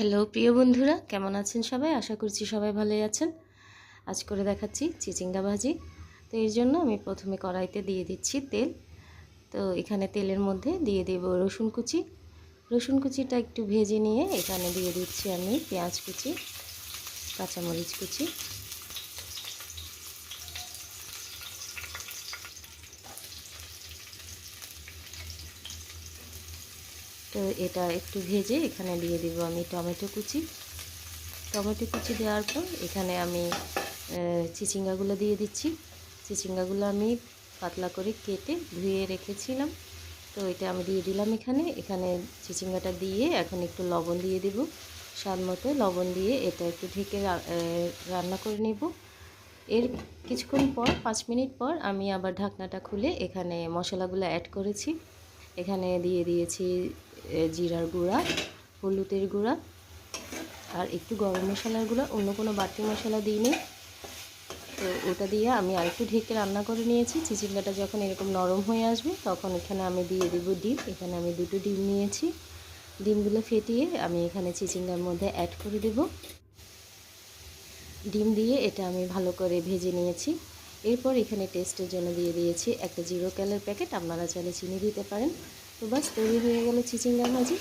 Hello প্রিয় বন্ধুরা, কেমন আছেন সবাই? আশা করছি সবাই ভালোই আছেন। আজ করে দেখাচ্ছি চিচিঙ্গা ভাজি তো এর জন্য আমি প্রথমে কড়াইতে দিয়ে দিচ্ছি তেল। তো এখানে তেলের মধ্যে দিয়ে দেব রসুন কুচি। রসুন কুচিটা একটু ভেজে নিয়ে এখানে দিয়ে দিচ্ছি আমি পেঁয়াজ কুচি, কাঁচামরিচ কুচি। তো এটা একটু ভেজে এখানে দিয়ে দিব আমি টমেটো কুচি। টমেটো কুচি দেওয়ার পর এখানে আমি চিচিঙ্গাগুলো দিয়ে দিচ্ছি। চিচিঙ্গাগুলো আমি পাতলা করে কেটে ধুয়ে রেখেছিলাম। তো এটা আমি দিয়ে দিলাম এখানে। এখানে চিচিঙ্গাটা দিয়ে এখন একটু লবণ দিয়ে দিব। স্বাদ মতো লবণ দিয়ে এটা একটু ঢেকে রান্না করে নেব। এর কিছুক্ষণ পর, পাঁচ মিনিট পর আমি আবার ঢাকনাটা খুলে এখানে মশলাগুলো অ্যাড করেছি। এখানে দিয়ে দিয়েছি জিরার গুঁড়া, হলুদের গুঁড়া, আর একটু গরম মশলার গুঁড়া, অন্য কোনো বাড়তি মশলা দিইনি। তো ওটা দিয়ে আমি আরেকটু ঢেকে রান্না করে নিয়েছি। চিচিঙ্গাটা যখন এরকম নরম হয়ে আসবে, তখন এখানে আমি দিয়ে দেবো ডিম। এখানে আমি দুটো ডিম নিয়েছি। ডিমগুলো ফেটিয়ে আমি এখানে চিচিঙ্গার মধ্যে অ্যাড করে দেব। ডিম দিয়ে এটা আমি ভালো করে ভেজে নিয়েছি। এরপর এখানে টেস্টের জন্য দিয়ে দিয়েছি একটা জিরো ক্যালের প্যাকেট আপনারা চাইলে চিনি দিতে পারেন। তো বাস তৈরি হয়ে গেল চিচিঙ্গা ভাজি।